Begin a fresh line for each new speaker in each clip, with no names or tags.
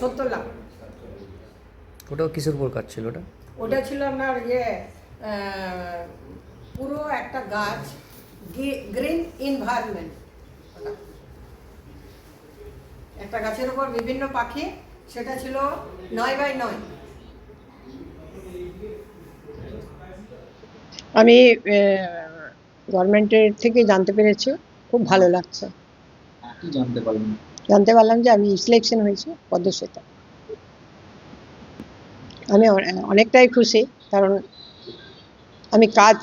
সত্তর লাখ।
ওটাও কিসের উপর কাজ ছিল ওটা?
ওটা ছিল আপনার ইয়ে পুরো একটা গাছ গ্রিন এনভায়রনমেন্ট। একটা গাছের উপর বিভিন্ন পাখি সেটা ছিল নয় বাই নয়।
আমি গভর্নমেন্টের থেকে জানতে পেরেছি খুব ভালো লাগছে।
কি জানতে পারলেন।
জানতে পারলাম যে আমি সিলেকশন হয়েছি পদ্মশ্বেতা আমি অনেকটাই খুশি কারণ আমি কাজ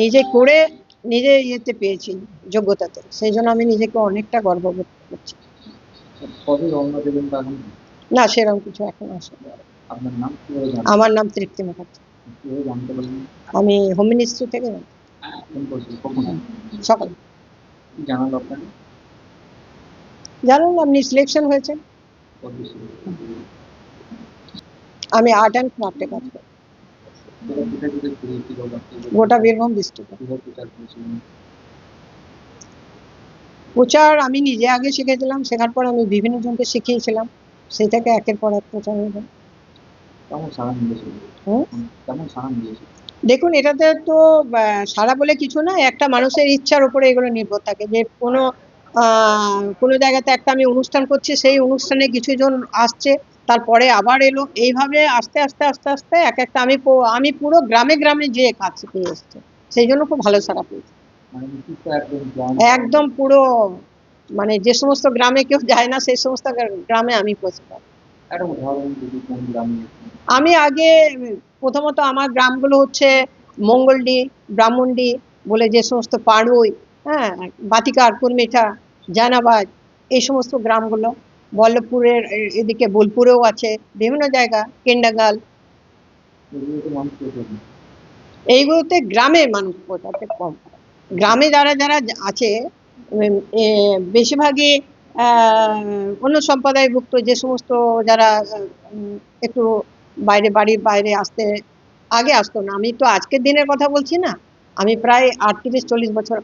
নিজে করে নিজে ইয়েতে পেয়েছি যোগ্যতাতে। সেই জন্য আমি নিজেকে অনেকটা গর্ববোধ করছি। না সেরকম কিছু এখন
জানতে
আমার নাম তৃপ্তি মুখার্জি। আমি হোম মিনিস্ট্রি থেকে
কখন?
সকাল।
কি জানালো আপনাকে?
জানেন আপনি সিলেকশন হয়েছে। আমি আর্ট অ্যান্ড ক্রাফটে কাজ করি। গোটা বীরভূম ডিস্ট্রিক্টে
প্রচার
আমি নিজে আগে শিখেছিলাম শেখার পর আমি বিভিন্ন জনকে শিখিয়েছিলাম। সেই থেকে একের পর এক প্রচার হয়ে
সাড়া মিলেছিল
দেখুন এটাতে তো সারা বলে কিছু না একটা মানুষের ইচ্ছার উপরে এগুলো নির্ভর থাকে। যে কোনো কোনো জায়গাতে একটা আমি অনুষ্ঠান করছি, সেই অনুষ্ঠানে কিছুজন আসছে, তারপরে আবার এলো। এইভাবে আস্তে আস্তে আস্তে আস্তে এক একটা আমি আমি পুরো গ্রামে গ্রামে যেয়ে কাজ পেয়ে এসছি, সেই জন্য খুব ভালো সারা পেয়েছি।
একদম
পুরো মানে যে সমস্ত গ্রামে কেউ যায় না, সেই সমস্ত গ্রামে আমি পৌঁছে আমি আগে প্রথমত আমার গ্রামগুলো হচ্ছে মঙ্গলডি, ব্রাহ্মণডি বলে যে সমস্ত পাড়ুই হ্যাঁ বাতিকার কুর্মিঠা জানাবাদ এই সমস্ত গ্রামগুলো, বল্লভপুরের এদিকে বোলপুরেও আছে, বিভিন্ন জায়গা, কেন্ডাগাল। এইগুলোতে গ্রামের মানুষ পৌঁছাতে কম। গ্রামে যারা যারা আছে বেশিরভাগই অন্য সম্প্রদায়ভুক্ত যে সমস্ত যারা, একটু বাইরে, বাড়ির বাইরে আসতে, আগে আসতো না। আমি তো আজকের দিনের কথা বলছি না। আমি প্রায় আটত্রিশ চল্লিশ বছর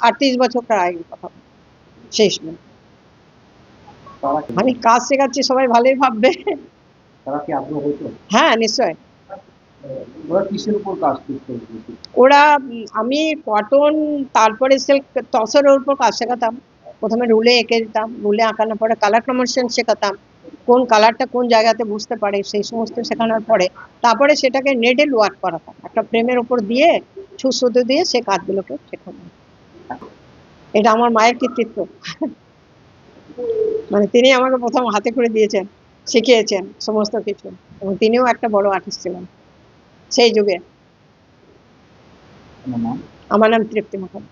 আটত্রিশ বছরকার আগের কথা। সেই সময় আমি কাজ শেখাচ্ছি সবাই ভালোই ভাববে। হ্যাঁ নিশ্চয়
ওরা
আমি কটন তারপরে সিল্ক তসরের উপর কাজ শেখাতাম। প্রথমে রুলে এঁকে দিতাম রুলে আঁকানোর পরে কালার কমার্শিয়াল শেখাতাম। কোন কালারটা কোন জায়গাতে বুঝতে পারে সেই সমস্ত শেখানোর পরে তারপরে সেটাকে নেডেল ওয়ার্ক করাতাম। একটা ফ্রেমের উপর দিয়ে ছুঁচ দিয়ে সে কাজগুলোকে শেখাতাম এটা আমার মায়ের কৃতিত্ব। মানে তিনি আমাকে প্রথম হাতে করে দিয়েছেন শিখিয়েছেন সমস্ত কিছু। এবং তিনিও একটা বড় আর্টিস্ট ছিলেন। সেই যুগে। আমার নাম তৃপ্তি মুখার্জি